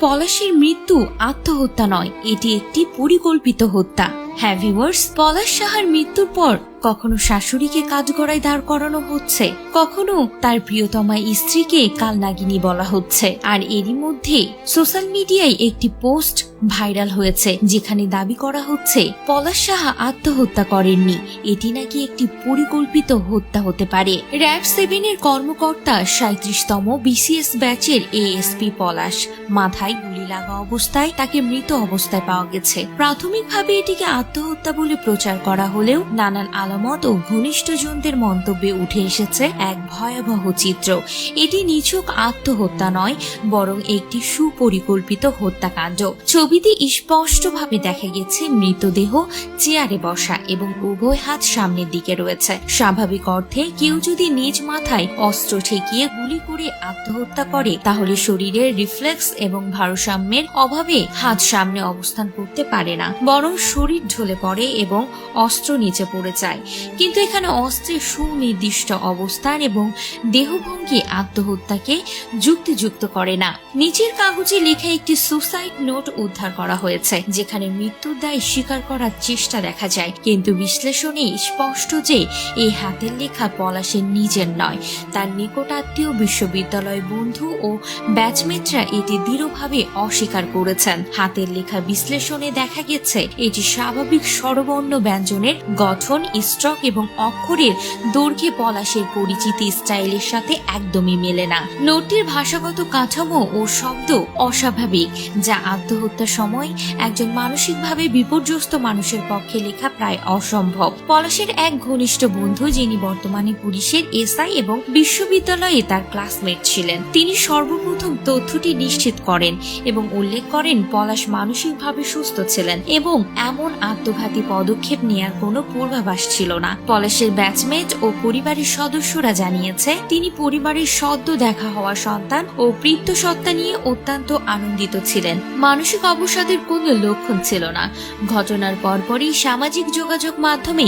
পলাশের মৃত্যু আত্মহত্যা নয় এটি একটি পরিকল্পিত হত্যা। হ্যাভিওয়ার্স পলাশ সাহার মৃত্যুর পর কখনো শাশুড়িকে কাজ কাঠগড়ায় দাঁড় করানো হচ্ছে, কখনো তার প্রিয়তমা স্ত্রীকে কালনাগিনী বলা হচ্ছে। আর এরই মধ্যে সোশ্যাল মিডিয়ায় একটি পোস্ট ভাইরাল হয়েছে, যেখানে দাবি করা হচ্ছে, পলাশ সাহা আত্মহত্যা করেননি। এটি নাকি একটি পরিকল্পিত হত্যা হতে পারে। র্যাব সেভেনের কর্মকর্তা সাঁত্রিশতম বিসিএস ব্যাচের এএসপি পলাশ মাথায় গুলি লাগা অবস্থায় তাকে মৃত অবস্থায় পাওয়া গেছে। প্রাথমিকভাবে এটিকে আত্মহত্যা বলে প্রচার করা হলেও নানান আলামত ও ঘনিষ্ঠজনদের মন্তব্যে উঠে এসেছে এক ভয়াবহ চিত্র। এটি নিছক আত্মহত্যা নয়, বরং একটি সুপরিকল্পিত হত্যাকাণ্ড। ছবিতে স্পষ্টভাবে দেখা গেছে মৃতদেহ চেয়ারে বসা এবং উভয় হাত সামনের দিকে রয়েছে। স্বাভাবিক অর্থে কেউ যদি নিজ মাথায় অস্ত্র ঠেকিয়ে গুলি করে আত্মহত্যা করে, তাহলে শরীরের রিফ্লেক্স এবং ভারসাম্যের অভাবে হাত সামনে অবস্থান করতে পারে না। বরং শরীর ঢলে পড়ে এবং অস্ত্র নিচে পড়ে যায়। কিন্তু এখানে অস্ত্রের সুনির্দিষ্ট অবস্থান এবং দেহভঙ্গি আত্মহত্যাকে যুক্তিযুক্ত করে না। নিচের কাগজে লেখা একটি সুসাইড নোট উদ্ধার করা হয়েছে, যেখানে মৃত্যুর দায় স্বীকার করার চেষ্টা দেখা যায়। কিন্তু বিশ্লেষণে স্পষ্ট যে, এই হাতের লেখা পলাশের নিজের নয়, তার নিকটাত্মীয় বিশ্ববিদ্যালয় বন্ধু ও ব্যাচমেটরা এটি দৃঢ়ভাবে অস্বীকার করেছেন। হাতের লেখা বিশ্লেষণে দেখা গেছে, এটি স্বাভাবিক স্বরবর্ণ ব্যঞ্জনের গঠন স্ট্রক এবং অক্ষরের দৈর্ঘ্যে পলাশের পরিচিতি স্টাইলের সাথে একদমই মেলে না। নোটটির ভাষাগত কাঠামো ও শব্দ অস্বাভাবিক, যা আত্মহত্যার সময় একজন মানসিকভাবে বিপর্যস্ত মানুষের পক্ষে লেখা প্রায় অসম্ভব। পলাশের এক ঘনিষ্ঠ বন্ধু যিনি বর্তমানে পুলিশের এসআই এবং বিশ্ববিদ্যালয়ে তার ক্লাসমেট ছিলেন, তিনি সর্বপ্রথম তথ্যটি নিশ্চিত করেন এবং উল্লেখ করেন পলাশ মানসিকভাবে সুস্থ ছিলেন এবং এমন আত্মঘাতী পদক্ষেপ নেয়ার কোনো পূর্বাভাস ছিল না। পলাশের ব্যাচমেট ও পরিবারের সদস্যরা জানিয়েছে, তিনি পরিবারের সদ্য দেখা হওয়া সন্তান ও প্রীত সত্তা নিয়ে অত্যন্ত আনন্দিত ছিলেন। মানসিক অবসাদের কোনো লক্ষণ ছিল না। ঘটনার পরপরই সামাজিক যোগাযোগ মাধ্যমে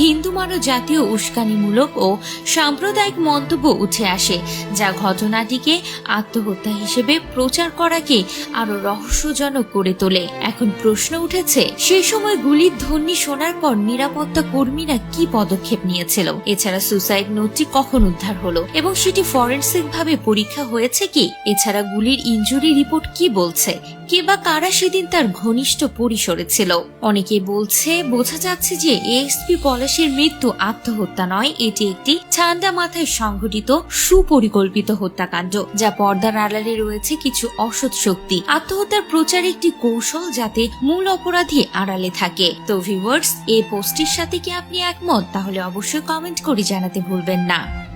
হিন্দু মানব জাতীয় উস্কানিমূলক ও সাম্প্রদায়িক মন্তব্য উঠে আসে, যা ঘটনাটিকে আত্মহত্যা হিসেবে প্রচার করাকে আরও রহস্যজনক করে তোলে। এখন প্রশ্ন উঠেছে, সেই সময় গুলির ধ্বনি শোনার পর নিরাপত্তা কর্মীরা কি পদক্ষেপ নিয়েছিল? এছাড়া সুসাইড নোটটি কখন উদ্ধার হলো? এবং সেটি ফরেন্সিক ভাবে পরীক্ষা হয়েছে কি? এছাড়া গুলির ইঞ্জুরি রিপোর্ট কি বলছে? কে বা কারা সেদিন তার ঘনিষ্ঠ পরিসরে ছিল? অনেকে বলছে, বোঝা যাচ্ছে যে এএসপি পলাশের মৃত্যু আত্মহত্যা নয়, এটি একটি ঠান্ডা মাথায় সংঘটিত সুপরিকল্পিত হত্যাকাণ্ড, যা পর্দার আড়ালে রয়েছে কিছু অসৎ শক্তি। আত্মহত্যার প্রচার একটি কৌশল যাতে মূল অপরাধী আড়ালে থাকে। তো ভিউয়ার্স এই পোস্টের সাথে কি আপনি একমত? তাহলে অবশ্যই কমেন্ট করে জানাতে ভুলবেন না।